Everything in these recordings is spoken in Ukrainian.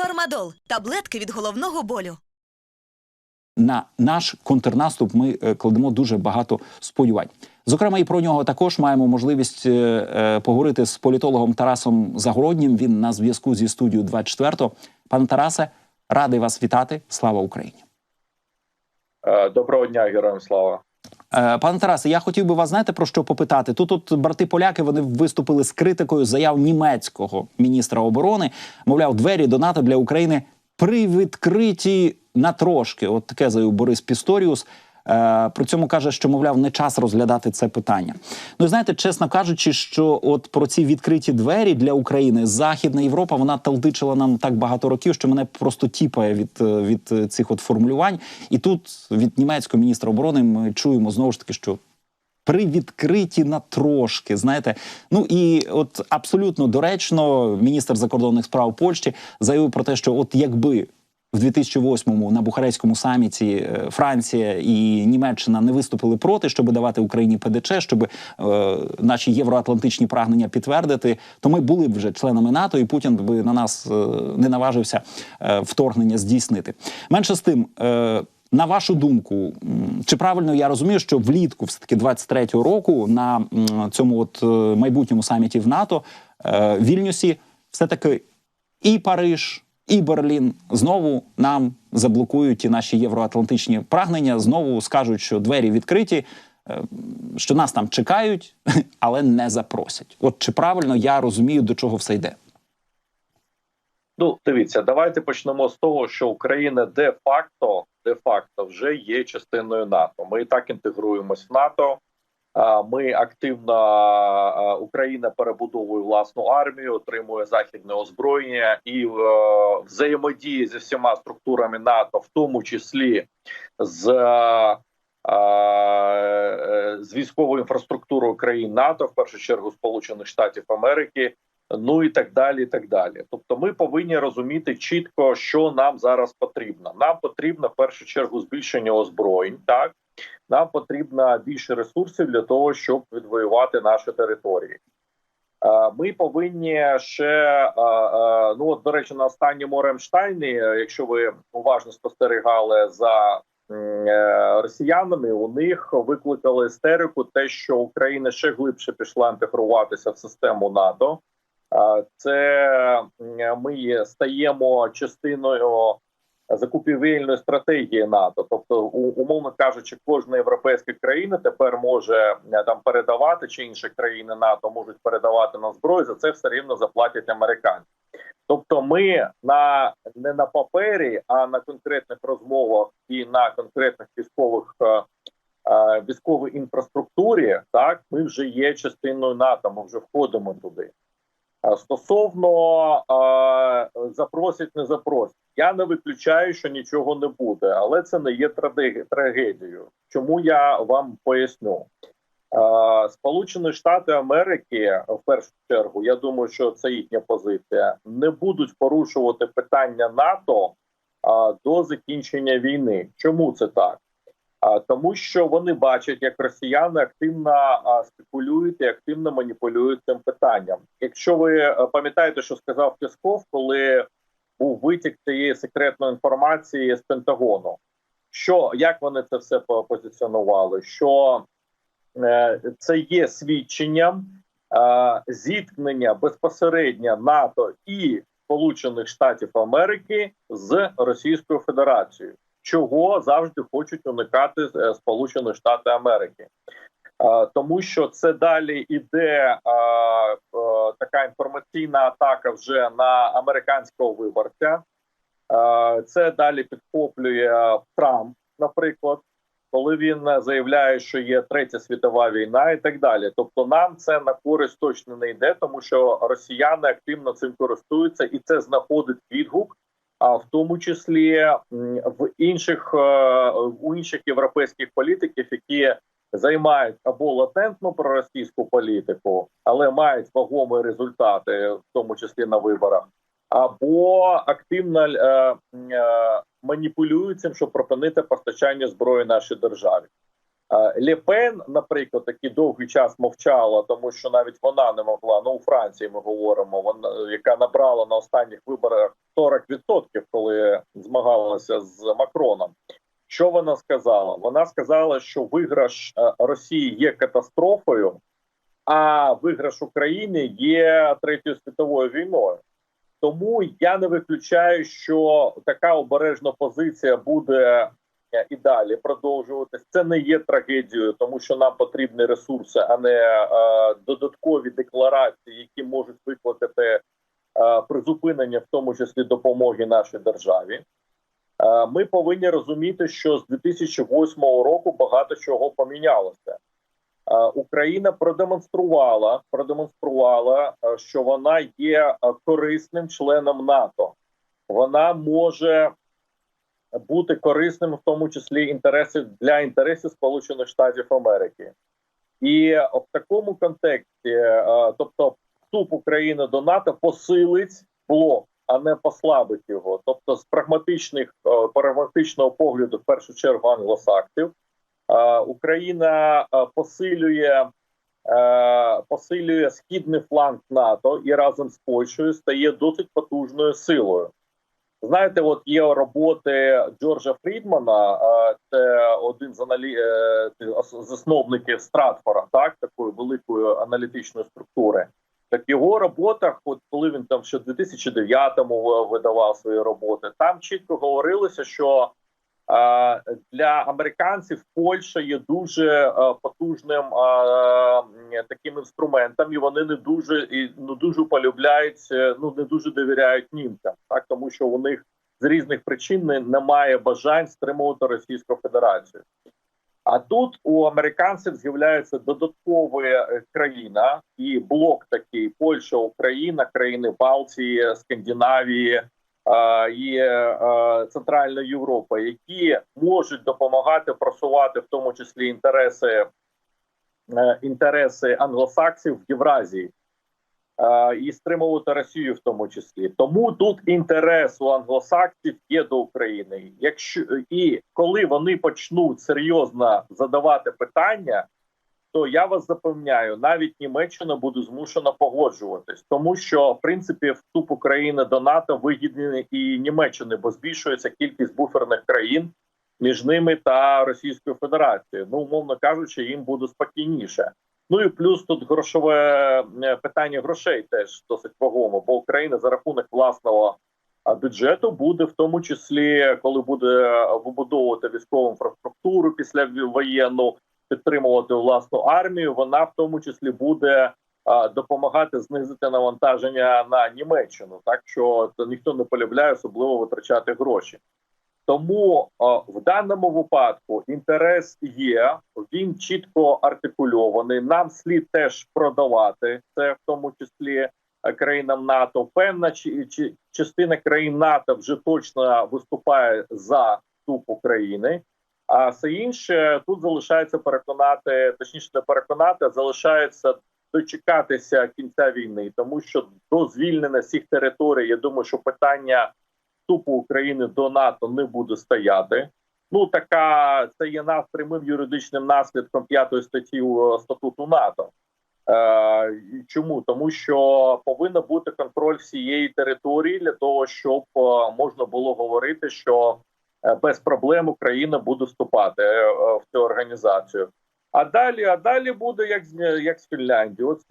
Фармадол таблетки від головного болю. на наш контрнаступ ми е, кладемо дуже багато сподівань. Зокрема, і про нього також маємо можливість е, е, поговорити з політологом Тарасом Загороднім. Він на зв'язку зі студією 24. Пане Тарасе, радий вас вітати. Слава Україні! Доброго дня, героям слава. Е, Пане Тарасе, я хотів би вас знаєте про що попитати. Тут от брати поляки вони виступили з критикою заяв німецького міністра оборони. Мовляв, двері до НАТО для України при відкритті на трошки. От таке заявив Борис Пісторіус. Е, При цьому каже, що мовляв не час розглядати це питання. Ну і знаєте, чесно кажучи, що от про ці відкриті двері для України Західна Європа вона талдичила нам так багато років, що мене просто тіпає від, е, від е, цих от формулювань. І тут від німецького міністра оборони ми чуємо знову ж таки, що привідкриті на трошки. Знаєте, ну і от абсолютно доречно, міністр закордонних справ Польщі заявив про те, що от якби. В 2008-му на Бухарестському саміті е, Франція і Німеччина не виступили проти, щоб давати Україні ПДЧ, щоб е, наші євроатлантичні прагнення підтвердити, то ми були б вже членами НАТО, і Путін би на нас е, не наважився е, вторгнення здійснити. Менше з тим. Е, на вашу думку, чи правильно я розумію, що влітку, все таки 23-го року, на цьому от е, майбутньому саміті в НАТО е, в Вільнюсі, все таки і Париж, і Берлін знову нам заблокують ті наші євроатлантичні прагнення, знову скажуть, що двері відкриті, е, що нас там чекають, але не запросять. От чи правильно я розумію, до чого все йде? Ну, дивіться, давайте почнемо з того, що Україна де-факто де-факто вже є частиною НАТО. Ми і так інтегруємось в НАТО. Ми активно Україна перебудовує власну армію, отримує західне озброєння і е, взаємодіє зі всіма структурами НАТО, в тому числі з, е, е, з військовою інфраструктурою країн НАТО, в першу чергу Сполучених Штатів Америки. Ну і так далі. і так далі. Тобто, ми повинні розуміти чітко, що нам зараз потрібно. Нам потрібно в першу чергу збільшення озброєнь. Так нам потрібно більше ресурсів для того, щоб відвоювати наші території. Е, Ми повинні ще е, е, ну от до речі, на останньому Ремштайні, якщо ви уважно спостерігали за росіянами, у них викликали істерику, те, що Україна ще глибше пішла інтегруватися в систему НАТО. Це ми стаємо частиною закупівельної стратегії НАТО, тобто, умовно кажучи, кожна європейська країна тепер може е, там передавати чи інші країни НАТО можуть передавати на зброю. За це все рівно заплатять американці. Тобто, ми на не на папері, а на конкретних розмовах і на конкретних військових е, е, військовій інфраструктурі, так ми вже є частиною НАТО. Ми вже входимо туди. Стосовно запросять, не запросять. Я не виключаю, що нічого не буде, але це не є трагедією. Чому я вам поясню? Сполучені Штати Америки, в першу чергу, я думаю, що це їхня позиція, не будуть порушувати питання НАТО до закінчення війни. Чому це так? Тому, що вони бачать, як росіяни активно спекулюють і активно маніпулюють цим питанням. Якщо ви е, пам'ятаєте, що сказав Пісков, коли був витік цієї секретної інформації з Пентагону, що як вони це все по- позиціонували? Що е, це є свідченням е, зіткнення безпосередньо НАТО і Сполучених Штатів Америки з Російською Федерацією чого завжди хочуть уникати е, Сполучені Штати Америки, тому що це далі іде е, така інформаційна атака вже на американського виборця. Це далі підхоплює Трамп, наприклад, коли він заявляє, що є третя світова війна, і так далі. Тобто, нам це на користь точно не йде, тому що росіяни активно цим користуються, і це знаходить відгук а в тому числі в інших е, у інших європейських політиків, які займають або латентну проросійську політику, але мають вагомі результати, в тому числі на виборах, або активно е, е, маніпулюють цим, щоб припинити постачання зброї нашій державі. Е, Лепен, наприклад, який довгий час мовчала, тому що навіть вона не могла. Ну у Франції ми говоримо, вона яка набрала на останніх виборах 40%, коли змагалася з Макроном. Що вона сказала? Вона сказала, що виграш е, Росії є катастрофою, а виграш України є третьою світовою війною. Тому я не виключаю, що така обережна позиція буде е, і далі продовжуватись. Це не є трагедією, тому що нам потрібні ресурси, а не е, додаткові декларації, які можуть викликати е, призупинення, в тому числі допомоги нашій державі. Е, Ми повинні розуміти, що з 2008 року багато чого помінялося. Е, Україна продемонструвала, продемонструвала, е, що вона є корисним членом НАТО. Вона може бути корисним, в тому числі інтересів для інтересів Сполучених Штатів Америки, і в такому контексті, тобто, вступ України до НАТО посилить блок, а не послабить його. Тобто, з прагматичних е, прагматичного погляду, в першу чергу англосаксів, е, Україна е, посилює. Посилює східний фланг НАТО і разом з Польщею стає досить потужною силою. Знаєте, от є роботи Джорджа Фрідмана, це один з аналі... засновників Стратфора, так такої великої аналітичної структури. Так його роботах, от коли він там ще в 2009-му видавав свої роботи, там чітко говорилося, що е, для американців Польща є дуже е, потужним е, таким інструментом, і вони не дуже і ну дуже полюбляють, е, ну не дуже довіряють німцям, так тому що у них з різних причин немає бажань стримувати Російську Федерацію. А тут у американців з'являється додаткова е, країна і блок такий: Польща, Україна, країни Балтії, Скандинавії і е, Центральна Європа, які можуть допомагати просувати в тому числі інтереси, е, інтереси англосаксів в Євразії. Е, І стримувати Росію в тому числі, тому тут інтерес у англосаксів є до України. Якщо і коли вони почнуть серйозно задавати питання, то я вас запевняю, навіть Німеччина буде змушена погоджуватись, тому що в принципі вступ України до НАТО вигідний і Німеччини, бо збільшується кількість буферних країн між ними та Російською Федерацією. Ну, умовно кажучи, їм буде спокійніше. Ну і плюс тут грошове е, питання грошей теж досить вагомо, бо Україна за рахунок власного бюджету буде в тому числі, коли буде е, вибудовувати військову інфраструктуру після воєнну, підтримувати власну армію. Вона в тому числі буде допомагати знизити навантаження на Німеччину, так що то ніхто не полюбляє особливо витрачати гроші. Тому а, в даному випадку інтерес є, він чітко артикульований. Нам слід теж продавати це, в тому числі е, країнам НАТО. Певна чи, чи частина країн НАТО вже точно виступає за вступ України. А все інше тут залишається переконати, точніше, не переконати, а залишається дочекатися кінця війни, тому що до звільнення всіх територій, я думаю, що питання вступу України до НАТО не буде стояти. Ну така це є нас прямим юридичним наслідком п'ятої статті е, статуту НАТО. Е, чому тому, що повинен бути контроль всієї території для того, щоб е, можна було говорити, що е, без проблем Україна буде вступати в цю організацію. А далі, а далі буде як з як з Фінляндією. От з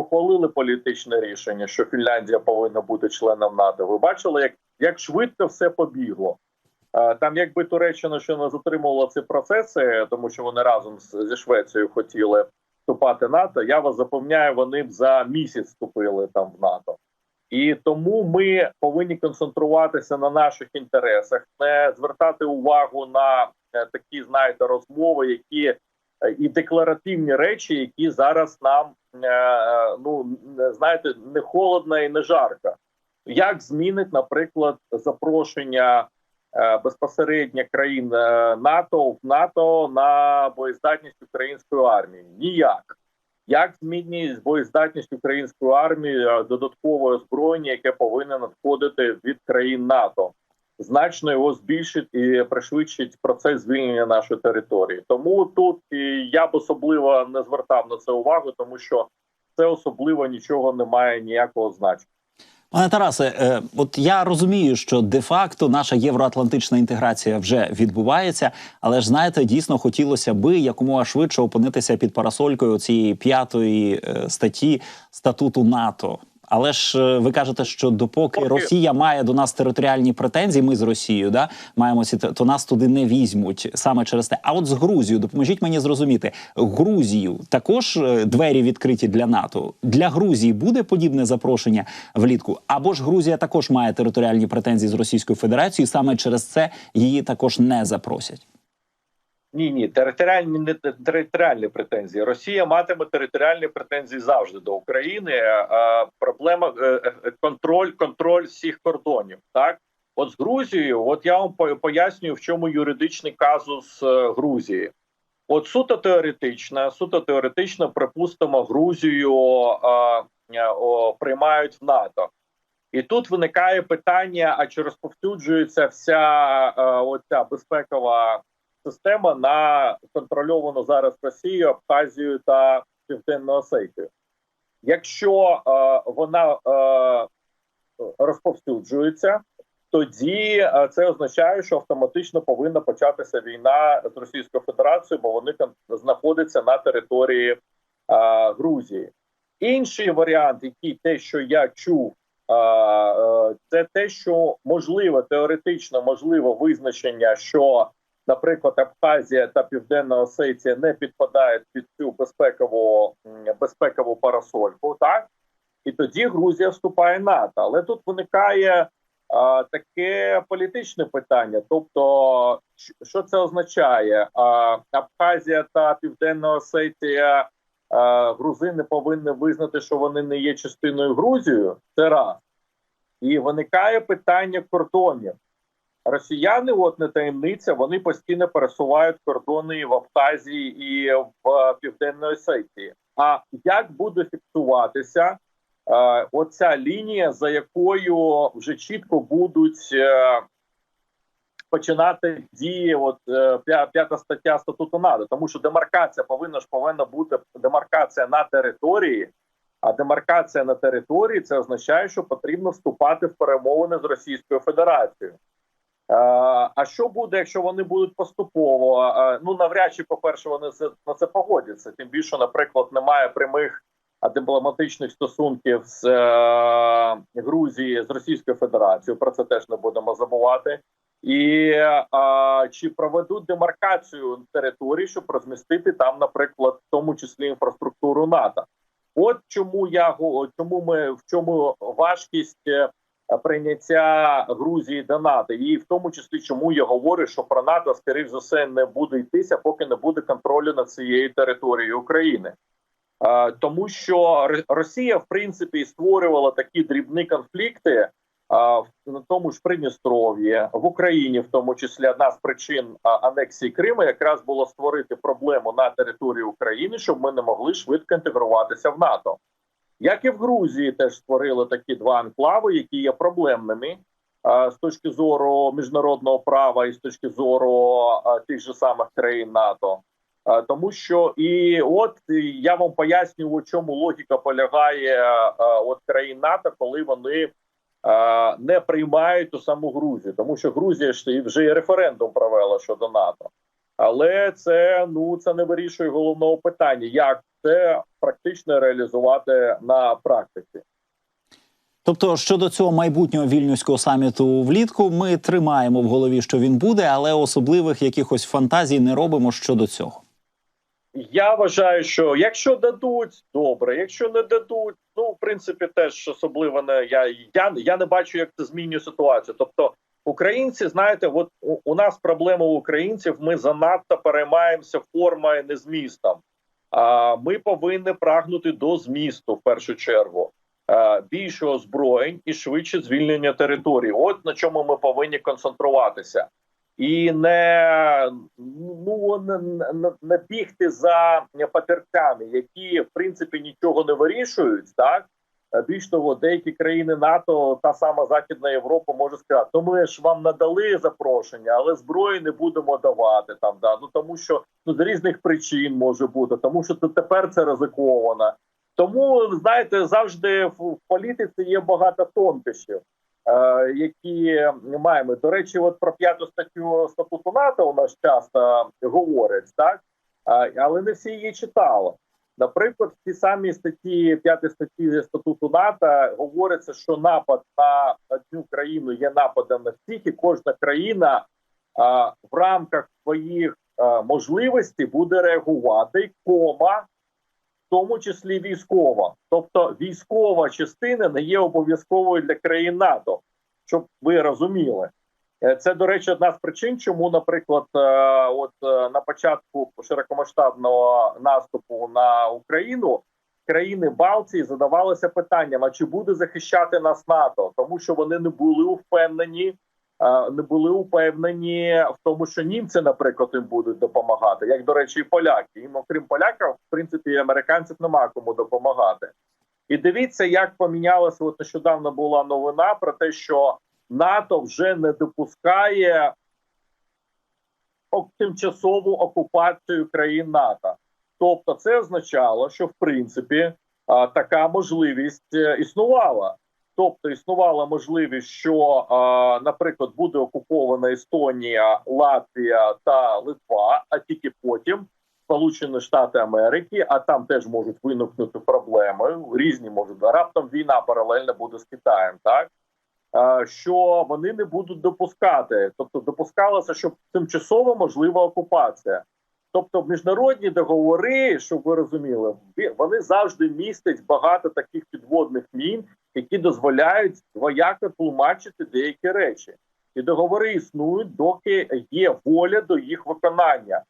ухвалили політичне рішення, що Фінляндія повинна бути членом НАТО. Ви бачили, як, як швидко все побігло. Е, Там, якби Туреччина ще не затримувала ці процеси, тому що вони разом зі Швецією хотіли вступати в НАТО. Я вас запевняю, вони б за місяць вступили там в НАТО. І тому ми повинні концентруватися на наших інтересах, не звертати увагу на е, такі, знаєте, розмови, які е, і декларативні речі, які зараз нам ну знаєте, не холодно і не жарко. Як змінить, наприклад, запрошення е, безпосередньо країн е, НАТО в НАТО на боєздатність української армії? Ніяк. Як змінює боєздатність української армії е, додаткове озброєння, яке повинно надходити від країн НАТО? значно його збільшить і пришвидшить процес звільнення нашої території. Тому тут я б особливо не звертав на це увагу, тому що це особливо нічого не має ніякого значення. Пане Тарасе, е, от я розумію, що де-факто наша євроатлантична інтеграція вже відбувається, але ж знаєте, дійсно хотілося би якомога швидше опинитися під парасолькою цієї п'ятої е, статті статуту НАТО. Але ж е, ви кажете, що допоки Поки- Росія має до нас територіальні претензії, ми з Росією да маємо ці то нас туди не візьмуть саме через те. А от з Грузією допоможіть мені зрозуміти, Грузію також е, двері відкриті для НАТО. Для Грузії буде подібне запрошення влітку, або ж Грузія також має територіальні претензії з Російською Федерацією, саме через це її також не запросять. Ні, ні, територіальні не територіальні претензії. Росія матиме територіальні претензії завжди до України. А, проблема е, е, контроль, контроль всіх кордонів. Так, от з Грузією, от я вам пояснюю, в чому юридичний казус е, Грузії. От суто теоретично, суто теоретично, припустимо, Грузію а, е, о, приймають в НАТО. І тут виникає питання: а чи розповсюджується вся е, оця безпекова система на контрольовану зараз Росію, Абхазію та Південну Осетію. Якщо е, вона е, розповсюджується, тоді е, це означає, що автоматично повинна початися війна з Російською Федерацією, бо вони там знаходяться на території е, Грузії. Інший варіант, який те, що я чув, е, е, це те, що можливо теоретично можливо визначення, що наприклад, Абхазія та Південна Осетія не підпадають під цю безпекову безпекову парасольку, так і тоді Грузія вступає в НАТО. Але тут виникає а, таке політичне питання. Тобто, що це означає? А, Абхазія та Південна Осетія грузини повинні визнати, що вони не є частиною Грузії. Це раз. І виникає питання кордонів. Росіяни, от не таємниця, вони постійно пересувають кордони в Абхазії і в Південній Осетії. А як буде фіксуватися е, оця лінія, за якою вже чітко будуть е, починати дії? От е, п'ята стаття статуту НАТО, тому що демаркація повинна ж повинна бути демаркація на території. А демаркація на території це означає, що потрібно вступати в перемовини з Російською Федерацією. Е, А що буде, якщо вони будуть поступово? Е, Ну навряд чи, по-перше, вони це- на це погодяться. Тим більше, наприклад, немає прямих дипломатичних стосунків з е, Грузії з Російською Федерацією. Про це теж не будемо забувати. І а, чи проведуть демаркацію території, щоб розмістити там, наприклад, в тому числі інфраструктуру НАТО? От чому я чому ми в чому важкість прийняття Грузії до НАТО, і в тому числі чому я говорю, що про НАТО скоріш за все не буде йтися, поки не буде контролю над цією територією України. Тому що Росія, в принципі, створювала такі дрібні конфлікти на тому ж Придністров'ї, в Україні, в тому числі одна з причин анексії Криму, якраз було створити проблему на території України, щоб ми не могли швидко інтегруватися в НАТО. Як і в Грузії, теж створили такі два анклави, які є проблемними з точки зору міжнародного права і з точки зору тих же самих країн НАТО. Тому що і от я вам пояснюю, у чому логіка полягає от країн НАТО, коли вони не приймають ту саму Грузію, тому що Грузія ж вже і референдум провела щодо НАТО. Але це ну це не вирішує головного питання, як це практично реалізувати на практиці. Тобто, щодо цього майбутнього вільнюського саміту влітку, ми тримаємо в голові, що він буде, але особливих якихось фантазій не робимо щодо цього. Я вважаю, що якщо дадуть, добре. Якщо не дадуть, ну в принципі, теж особливо не я. Я, я не бачу, як це змінює ситуацію. Тобто, українці, знаєте, от у, у нас проблема у українців. Ми занадто переймаємося формою, не змістом. А ми повинні прагнути до змісту в першу чергу. Більше озброєнь і швидше звільнення території. От на чому ми повинні концентруватися і не ну не, не, бігти за папірцями, які в принципі нічого не вирішують, так Більш того, деякі країни НАТО, та сама Західна Європа, може сказати, то ми ж вам надали запрошення, але зброї не будемо давати там. Да ну тому що ну з різних причин може бути, тому що тепер це ризиковано. Тому знаєте, завжди в політиці є багато тонкощів, е, які маємо. До речі, от про п'яту статтю статуту НАТО у нас часто говорять, так а, але не всі її читали. Наприклад, в тій самій статті 5 статті статуту НАТО говориться, що напад на одну країну є нападом на всіх, і кожна країна а, в рамках своїх а, можливостей буде реагувати, кома, в тому числі військова. Тобто військова частина не є обов'язковою для країн НАТО, щоб ви розуміли. Е, Це, до речі, одна з причин, чому, наприклад, е, от е, на початку широкомасштабного наступу на Україну країни Балтії задавалися питанням: а чи буде захищати нас НАТО, тому що вони не були впевнені, не були упевнені в тому, що німці, наприклад, їм будуть допомагати, як до речі, і поляки. Їм, окрім поляків, в принципі, і американців немає кому допомагати. І дивіться, як помінялася. От нещодавно була новина про те, що НАТО вже не допускає тимчасову окупацію країн НАТО. Тобто, це означало, що в принципі така можливість е, існувала. Тобто існувала можливість, що, наприклад, буде окупована Естонія, Латвія та Литва, а тільки потім Сполучені Штати Америки, а там теж можуть виникнути проблеми. Різні можуть раптом війна паралельно буде з Китаєм, так що вони не будуть допускати, тобто допускалося, що тимчасово можлива окупація. Тобто, міжнародні договори, щоб ви розуміли, вони завжди містять багато таких підводних мін, які дозволяють двояко тлумачити деякі речі. І договори існують, доки є воля до їх виконання.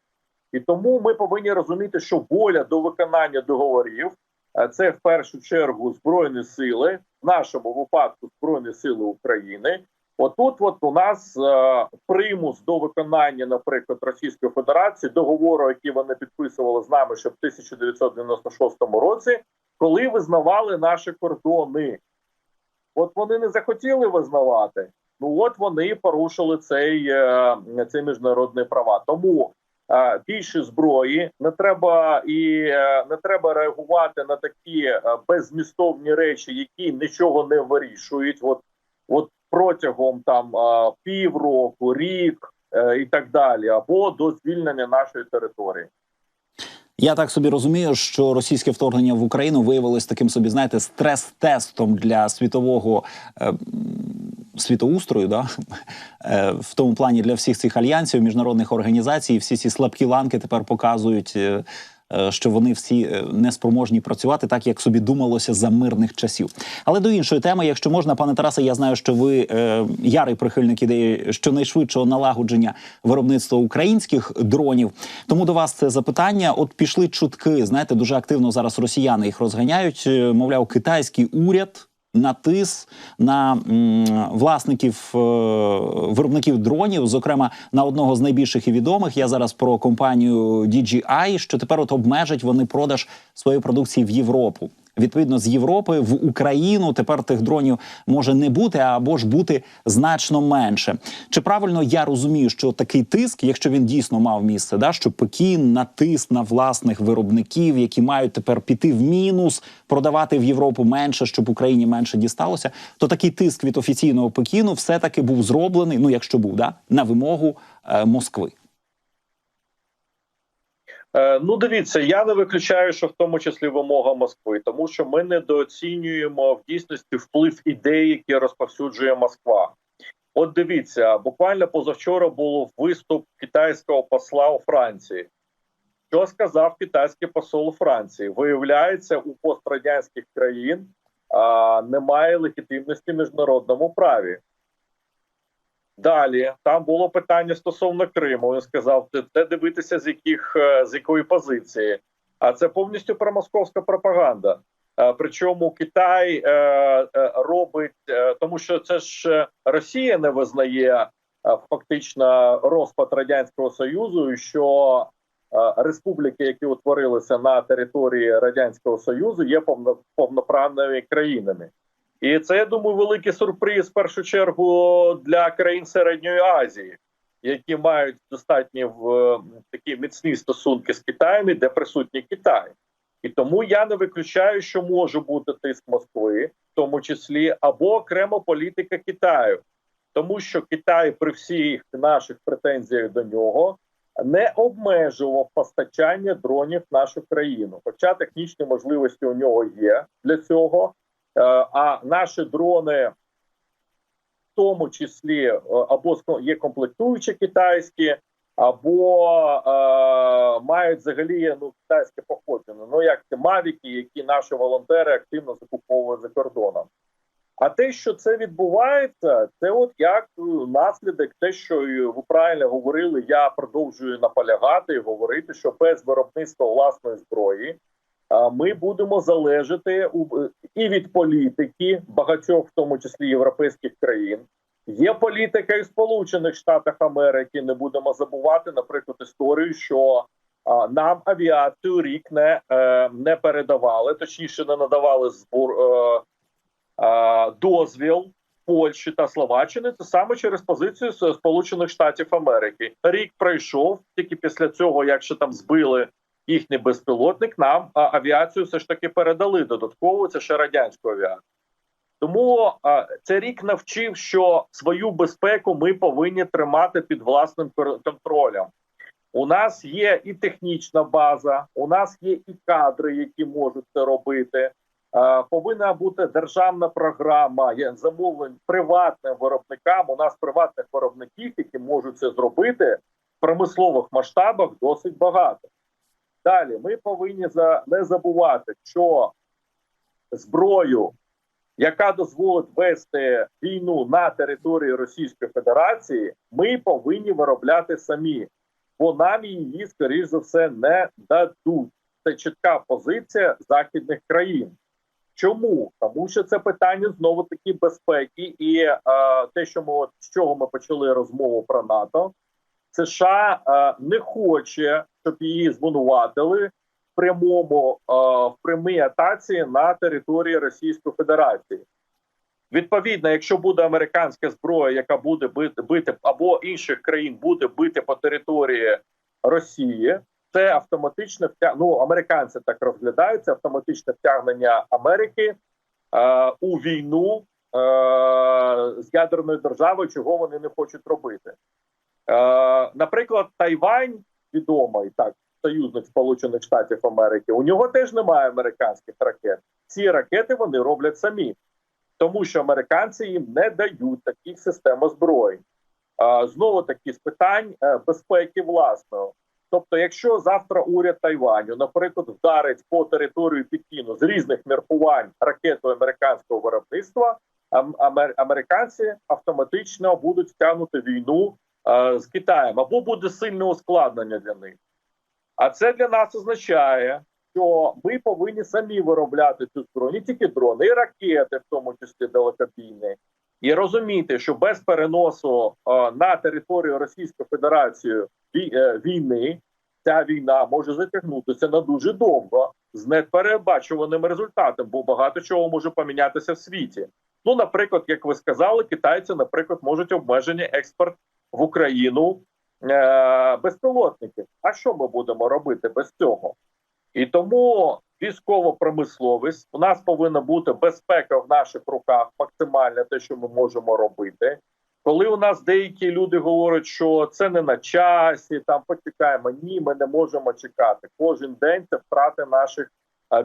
І тому ми повинні розуміти, що воля до виконання договорів е, це в першу чергу збройні сили, в нашому випадку збройні сили України. Отут, от у нас е, примус до виконання, наприклад, Російської Федерації договору, який вони підписували з нами ще в 1996 році, коли визнавали наші кордони. От вони не захотіли визнавати. Ну от вони порушили цей, е, цей міжнародний права. Тому більше зброї не треба і е, не треба реагувати на такі безмістовні беззмістовні речі, які нічого не вирішують. От, от протягом там е, півроку, рік е, і так далі, або до звільнення нашої території. Я так собі розумію, що російське вторгнення в Україну виявилось таким собі, знаєте, стрес-тестом для світового е, світоустрою, да? е, в тому плані для всіх цих альянсів, міжнародних організацій. Всі ці слабкі ланки тепер показують. е, Що вони всі е, неспроможні працювати так, як собі думалося за мирних часів. Але до іншої теми, якщо можна, пане Тарасе, я знаю, що ви е, ярий прихильник ідеї щонайшвидшого налагодження виробництва українських дронів. Тому до вас це запитання. От пішли чутки. Знаєте, дуже активно зараз росіяни їх розганяють. Е, Мовляв, китайський уряд. Натис на власників е, виробників дронів, зокрема на одного з найбільших і відомих. Я зараз про компанію DJI, що тепер от обмежать вони продаж своєї продукції в Європу. Відповідно, з Європи в Україну тепер тих дронів може не бути або ж бути значно менше. Чи правильно я розумію, що такий тиск, якщо він дійсно мав місце, да що Пекін натиск на власних виробників, які мають тепер піти в мінус, продавати в Європу менше, щоб Україні менше дісталося, то такий тиск від офіційного Пекіну все таки був зроблений. Ну якщо був да на вимогу е, Москви. Е, Ну, дивіться, я не виключаю, що в тому числі вимога Москви, тому що ми недооцінюємо в дійсності вплив ідей, які розповсюджує Москва. От дивіться, буквально позавчора було виступ китайського посла у Франції. Що сказав китайський посол у Франції? Виявляється, у пострадянських країн а, немає легітимності в міжнародному праві. Далі там було питання стосовно Криму. Він сказав, «Те- те дивитися з яких е, з якої позиції. А це повністю промосковська пропаганда. Е, Причому Китай е, робить, тому що це ж Росія не визнає фактично розпад радянського союзу, що республіки, які утворилися на території радянського союзу, є повно, повноправними країнами. І це я думаю, великий сюрприз в першу чергу для країн середньої Азії, які мають достатні в такі міцні стосунки з Китаєм, і де присутній Китай. І тому я не виключаю, що може бути тиск Москви, в тому числі, або окрема політика Китаю, тому що Китай при всіх наших претензіях до нього не обмежував постачання дронів в нашу країну. Хоча технічні можливості у нього є для цього. Е, А наші дрони, в тому числі, е, або є комплектуючі китайські, або е, мають взагалі ну китайське походження. Ну як це мавіки, які наші волонтери активно закуповують за кордоном. А те, що це відбувається, це от як е, наслідок, те, що ви правильно говорили, я продовжую наполягати і говорити, що без виробництва власної зброї ми будемо залежати і від політики багатьох, в тому числі європейських країн. Є політика і Сполучених Штатах Америки. Не будемо забувати, наприклад, історію, що нам авіацію рік не, е, не передавали, точніше, не надавали збор. Е, е, дозвіл Польщі та Словаччини, це саме через позицію Сполучених Штатів Америки. Рік пройшов тільки після цього, як ще там збили їхній безпілотник, нам а, авіацію все ж таки передали додатково. Це ще радянську авіацію. Тому а, цей рік навчив, що свою безпеку ми повинні тримати під власним контролем. У нас є і технічна база, у нас є і кадри, які можуть це робити. Е, Повинна бути державна програма замовлень приватним виробникам. У нас приватних виробників, які можуть це зробити в промислових масштабах, досить багато. Далі ми повинні за не забувати, що зброю, яка дозволить вести війну на території Російської Федерації, ми повинні виробляти самі, бо нам її, скоріш за все, не дадуть. Це чітка позиція західних країн. Чому? Тому що це питання знову таки безпеки, і е, те, що ми от з чого ми почали розмову про НАТО, США е, не хоче, щоб її звинуватили в прямому е, в прямій атаці на території Російської Федерації. Відповідно, якщо буде американська зброя, яка буде бити, бити або інших країн буде бити по території Росії, це автоматичне втя... ну, американці так розглядаються, автоматичне втягнення Америки е, у війну е, з ядерною державою, чого вони не хочуть робити. Е, наприклад, Тайвань відомий так, союзник Сполучених Штатів Америки. У нього теж немає американських ракет. Ці ракети вони роблять самі, тому що американці їм не дають таких систем озброєнь. Знову таки з питань е, безпеки власного. Тобто, якщо завтра уряд Тайваню, наприклад, вдарить по територію Пекіну з різних міркувань ракетою американського виробництва, амер- американці автоматично будуть втягнути війну з Китаєм або буде сильне ускладнення для них. А це для нас означає, що ми повинні самі виробляти цю зброю, не тільки дрони, і ракети, в тому числі далекобійні, і розуміти, що без переносу е, на територію Російської Федерації е, війни ця війна може затягнутися на дуже довго з непередбачуваним результатом, бо багато чого може помінятися в світі. Ну, наприклад, як ви сказали, китайці, наприклад, можуть обмежені експорт в Україну е- безпілотників. А що ми будемо робити без цього? І тому військова промисловість у нас повинна бути безпека в наших руках, максимальне те, що ми можемо робити. Коли у нас деякі люди говорять, що це не на часі, там почекаємо. Ні, ми не можемо чекати. Кожен день це втрати наших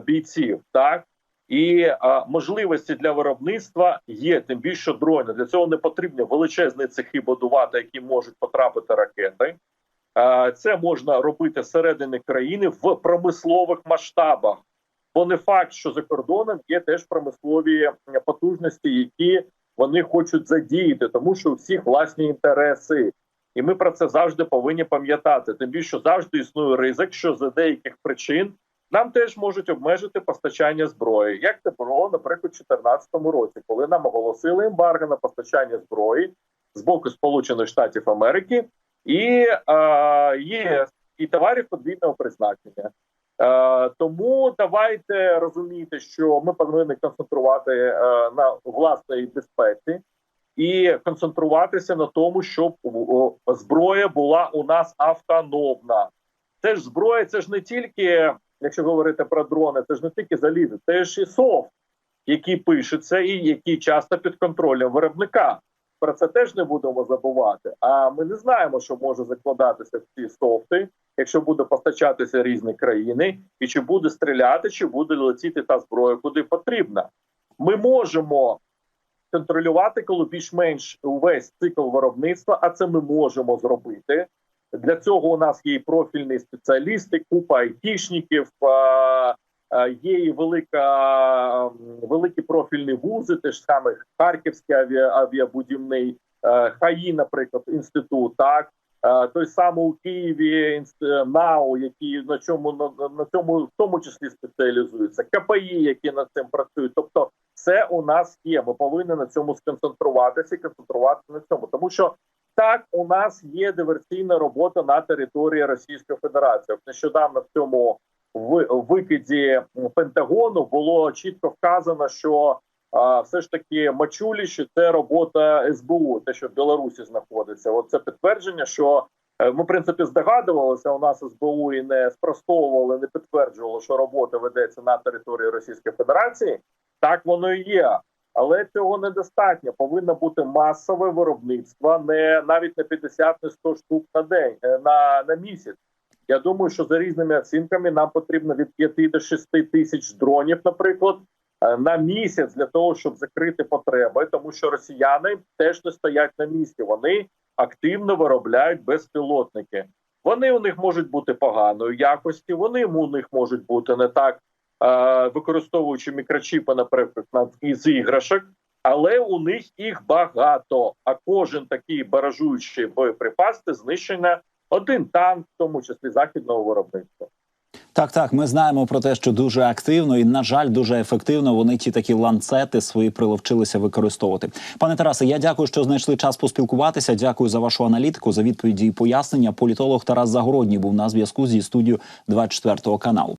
бійців, так і а, можливості для виробництва є. Тим більше дрони для цього не потрібно величезні цехи будувати, які можуть потрапити ракети. Е, Це можна робити всередині країни в промислових масштабах. Бо не факт, що за кордоном є теж промислові потужності, які вони хочуть задіяти, тому що у всіх власні інтереси, і ми про це завжди повинні пам'ятати. Тим більше завжди існує ризик, що за деяких причин нам теж можуть обмежити постачання зброї, як це було, наприклад, у 2014 році, коли нам оголосили ембарго на постачання зброї з боку Сполучених Штатів Америки і е, ЄС і товарів подвійного призначення. Е, тому давайте розуміти, що ми повинні концентрувати е, на власній безпеці і концентруватися на тому, щоб о, зброя була у нас автономна. Це ж зброя, це ж не тільки, якщо говорити про дрони, це ж не тільки залізо, це ж і софт, який пишеться і який часто під контролем виробника. Про це теж не будемо забувати. А ми не знаємо, що може закладатися в ці софти, якщо буде постачатися різні країни, і чи буде стріляти, чи буде летіти та зброя, куди потрібна. Ми можемо контролювати, коли більш-менш увесь цикл виробництва, а це ми можемо зробити. Для цього у нас є і профільні спеціалісти, купа айтішників, є і велика, великі профільні вузи, теж саме Харківський авіа, авіабудівний, е, ХАІ, наприклад, інститут, так. Е, Той самий у Києві НАУ, який на чому на, цьому в тому числі спеціалізується, КПІ, які над цим працюють. Тобто, все у нас є. Ми повинні на цьому сконцентруватися і концентруватися на цьому, тому що так у нас є диверсійна робота на території Російської Федерації. Нещодавно в цьому викиді Пентагону було чітко вказано, що все ж таки Мачулі, що це робота СБУ, те, що в Білорусі знаходиться. От це підтвердження, що е, ми в принципі здогадувалися. У нас СБУ і не спростовували, не підтверджувало, що робота ведеться на території Російської Федерації. Так воно і є. Але цього недостатньо. Повинно бути масове виробництво, не навіть не 50, не 100 штук на день е, на, на місяць. Я думаю, що за різними оцінками нам потрібно від 5 до 6 тисяч дронів, наприклад, е, на місяць для того, щоб закрити потреби, тому що росіяни теж не стоять на місці. Вони активно виробляють безпілотники. Вони у них можуть бути поганої якості, вони у них можуть бути не так, використовуючи мікрочіпи, наприклад, на- із іграшок. Але у них їх багато. А кожен такий баражуючий боєприпас це знищення один танк, в тому числі західного виробництва. Так, так, ми знаємо про те, що дуже активно і, на жаль, дуже ефективно вони ті такі ланцети свої приловчилися використовувати. Пане Тарасе, я дякую, що знайшли час поспілкуватися. Дякую за вашу аналітику, за відповіді і пояснення. Політолог Тарас Загородній був на зв'язку зі студією 24 каналу.